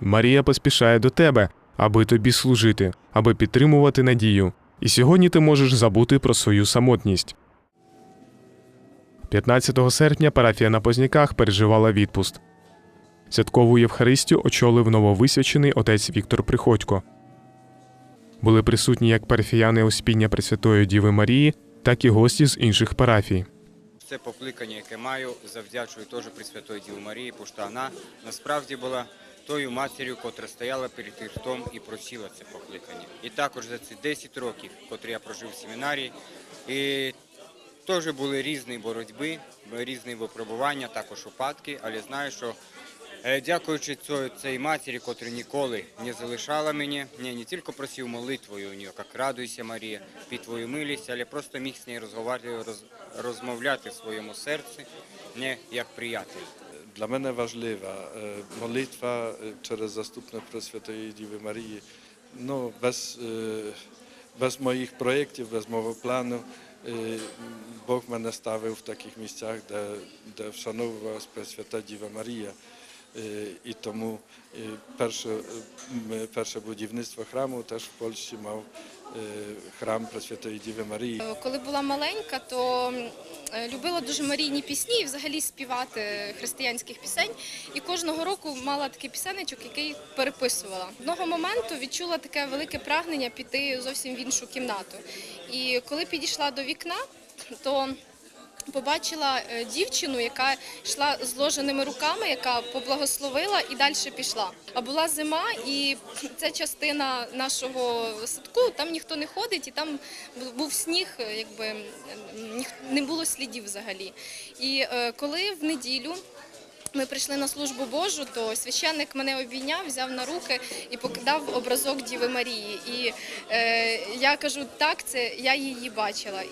Марія поспішає до тебе, аби тобі служити, аби підтримувати надію. І сьогодні ти можеш забути про свою самотність. 15 серпня парафія на Позняках переживала відпуст. Святкову Євхаристію очолив нововисвячений отець Віктор Приходько. Були присутні як парафіяни Успіння Пресвятої Діви Марії, так і гості з інших парафій. Це покликання, яке маю, завдячую теж Пресвятої Діві Марії, бо що вона насправді була тою матір'ю, котра стояла перед Христом і просила це покликання. І також за ці 10 років, котрі я прожив в семінарії, і теж були різні боротьби, різні випробування, також упадки, але знаю, що е, дякуючи цій, цій матері, котра ніколи не залишала мене, не, не тільки просив молитвою у нього, як радуйся, Марія, під твою милість, але просто міг з нею розмовляти в своєму серці, не як приятель. Dla mnie ważliwa e, modlitwa e, przez zastupne Preswiętej Dziewy Marii. No, bez, e, bez moich projektów, bez mojego planu, e, Bóg mnie stawił w takich miejscach, gdzie, gdzie wszanował Prесвята Діва Марія. Е, І тому е, перше, е, перше будівництво храму теж в Польщі мав храм Пресвятої Діви Марії. Коли була маленька, то любила дуже марійні пісні і взагалі співати християнських пісень. І кожного року мала такий пісенечок, який переписувала. Одного моменту відчула таке велике прагнення піти зовсім в іншу кімнату. І коли підійшла до вікна, то побачила е, дівчину, яка йшла зложеними руками, яка поблагословила і далі пішла. А була зима, і це частина нашого садку. Там ніхто не ходить, і там бу- був сніг, е, якби не було слідів взагалі. І е, коли в неділю. Ми прийшли на службу Божу, то священник мене обійняв, взяв на руки і покидав образок Діви Марії. І е, я кажу, так, це я її бачила.